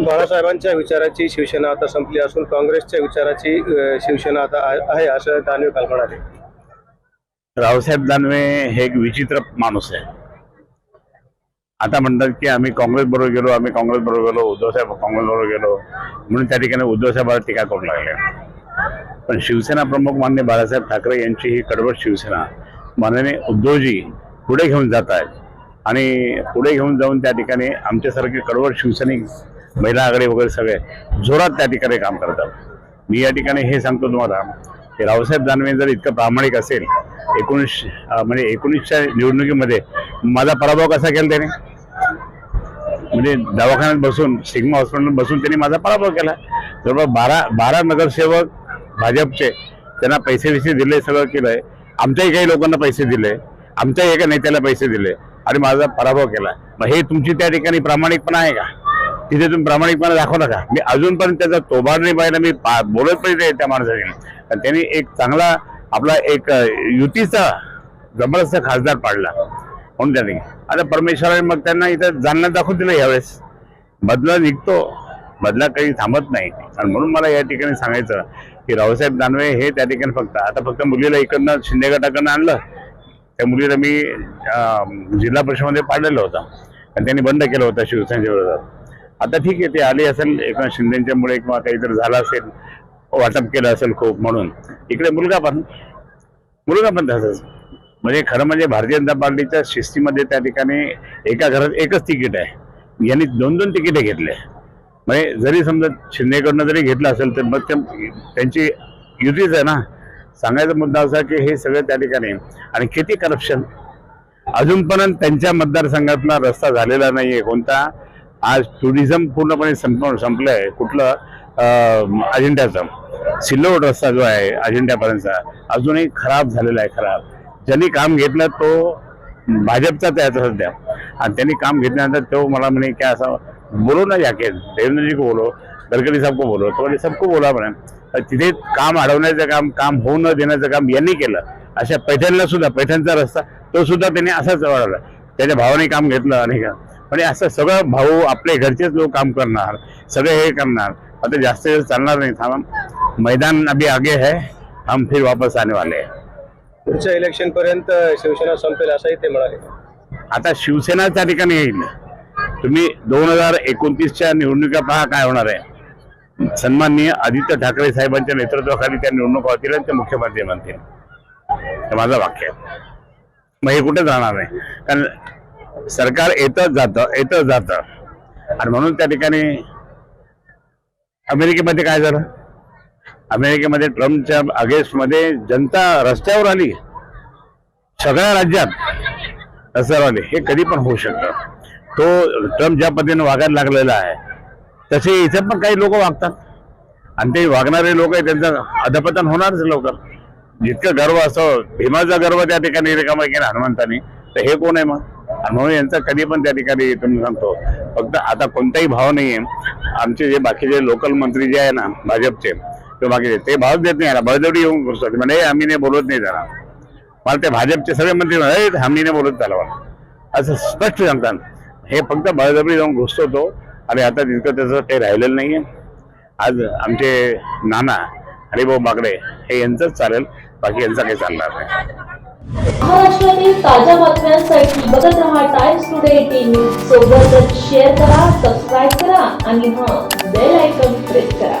बाळासाहेबांच्या विचाराची शिवसेना आता संपली असून काँग्रेसच्या विचाराची शिवसेना आता आहे- असं दानवे काल म्हणाले. रावसाहेब दानवे हे एक विचित्र माणूस आहे. आता म्हणतात की आम्ही काँग्रेस बरोबर गेलो आम्ही काँग्रेस बरोबर गेलो उद्धवसाहेब काँग्रेस बरोबर गेलो म्हणून त्या ठिकाणी उद्धव टीका करू लागले. पण शिवसेना प्रमुख मान्य बाळासाहेब ठाकरे यांची ही कडवट शिवसेना माननीय उद्धवजी पुढे घेऊन जात आहेत. आणि पुढे घेऊन जाऊन त्या ठिकाणी आमच्यासारखे कडवट शिवसैनिक महिला आघाडी वगैरे सगळे जोरात त्या ठिकाणी काम करतात. मी या ठिकाणी हे सांगतो तुम्हाला की रावसाहेब दानवे जर इतकं प्रामाणिक असेल एकोणीस म्हणजे एकोणीसच्या निवडणुकीमध्ये माझा पराभव कसा केला त्याने? म्हणजे दवाखान्यात बसून सिग्मा हॉस्पिटल बसून त्यांनी माझा पराभव केला. जवळपास बारा बारा नगरसेवक भाजपचे त्यांना पैसे विसे दिले सगळं केलंय. आमच्याही काही लोकांना पैसे दिले आमच्याही एका नेत्याला पैसे दिले आणि माझा पराभव केला. मग हे तुमची त्या ठिकाणी प्रामाणिकपणा आहे का? तिथे तुम्ही प्रामाणिकपणा दाखवू का मी अजूनपर्यंत त्याचा तोबाड नाही पाहिला मी पा- बोलत पण नाही त्या माणसाने. त्यांनी एक चांगला आपला एक युतीचा जबरदस्त खासदार पाडला. म्हणून त्यांनी. आता परमेश्वराने मग त्यांना इथं जालना दाखवून दिलं यावेळेस. बदला निघतो. बदला काही थांबत नाही. आणि म्हणून मला या ठिकाणी सांगायचं की रावसाहेब दानवे हे त्या ठिकाणी फक्त आता फक्त मुलीला इकडनं शिंदे गटाकडनं आणलं. त्या मुलीला मी जिल्हा परिषदमध्ये पाडलेलं होतं. आणि त्यांनी बंद केलं होतं शिवसेनेच्या विरोधात. आता ठीक आहे ते आली असेल एका शिंदेच्यामुळे किंवा काहीतरी झालं असेल वाटप केलं असेल खूप म्हणून. इकडे मुलगा पण मुलगा पण तसंच. म्हणजे खरं म्हणजे भारतीय जनता पार्टीच्या शिस्तीमध्ये त्या ठिकाणी एका घरात एकच तिकीट आहे. यांनी दोन दोन तिकिटे घेतले. म्हणजे जरी समजा शिंदेकडनं जरी घेतलं असेल तर मग त्यांची युतीच आहे ना. सांगायचा मुद्दा असा की हे सगळं त्या ठिकाणी. आणि किती करप्शन अजूनपर्यंत त्यांच्या मतदारसंघातला रस्ता झालेला नाहीये कोणता. आज टुरिझम पूर्णपणे संप आहे कुठलं अजिंठ्याचं सिल्लोड रस्ता जो आहे अजिंठ्यापर्यंतचा अजूनही खराब झालेला आहे खराब. ज्यांनी काम घेतलं तो भाजपचा त्याचा सध्या. आणि त्यांनी काम घेतल्यानंतर तो मला म्हणे की असं बोलो ना जाके. देवेंद्रजी को बोलो गडकरी साहेब को बोलो तो म्हणजे सबको बोला म्हणे. तर तिथे काम अडवण्याचं काम काम होऊ न देण्याचं काम यांनी केलं. अशा पैठणला सुद्धा पैठणचा रस्ता तो सुद्धा त्यांनी असाच वाढवला. त्याच्या भावाने काम घेतलं आणि म्हणजे असं सगळं भाऊ आपले घरचेच लोक काम करणार सगळे हे करणार. आता जास्त दिवस चालणार नाही. थांबा मैदान अभी आगे है हम फिर वापस आने वाले पुढच्या इलेक्शन पर्यंत शिवसेना संपेल असंही ते म्हणाले. आता शिवसेना त्या ठिकाणी येईल. तुम्ही दोन हजार एकोणतीसच्या निवडणुका पहा काय होणार आहे. सन्माननीय आदित्य ठाकरे साहेबांच्या नेतृत्वाखाली त्या निवडणुका होतील आणि ते मुख्यमंत्री बनतील. हे माझं वाक्य आहे. मग हे कुठेच राहणार नाही. कारण सरकार येतच जातं येतच जातं. आणि म्हणून त्या ठिकाणी अमेरिकेमध्ये काय झालं? अमेरिकेमध्ये ट्रम्पच्या अगेन्स्टमध्ये जनता रस्त्यावर आली. सगळ्या राज्यात रस्त्यावर आली. हे कधी पण होऊ शकतं. तो ट्रम्प ज्या पद्धतीने वागायला लागलेला आहे तसे इथे पण काही लोक वागतात. आणि ते वागणारे लोक आहे त्यांचं अधपतन होणारच लवकर. जितकं गर्व असं भीमाचा गर्व त्या ठिकाणी रिकामा केला हनुमंतानी तर हे कोण आहे मग? म्हणून यांचा कधी पण त्या ठिकाणी तुम्ही सांगतो. फक्त आता कोणताही भाव नाहीये. आमचे जे बाकीचे लोकल मंत्री जे आहे ना भाजपचे किंवा बाकीचे ते भाव देत नाही. बळजवडी येऊन घुसतात म्हणे "ए, आम्ही नाही बोलत नाही त्याला. मला ते भाजपचे सगळे मंत्री म्हणाले, आम्ही नाही बोलत त्याला मला. असं स्पष्ट सांगतात. हे फक्त बळजबरी जाऊन घुसतो तो. आणि आता तितकं त्याचं काही राहिलेलं नाहीये. आज आमचे नाना हरिभाऊ बागडे हे यांचंच चालेल. बाकी यांचं काही चालणार नाही. महाराष्ट्रातील ताज्या बातम्यांसाठी बघत रहा टाइम्स टुडे एटीन न्यूज सोबतच शेअर करा सबस्क्राईब करा आणि हा बेल आयकॉन प्रेस करा.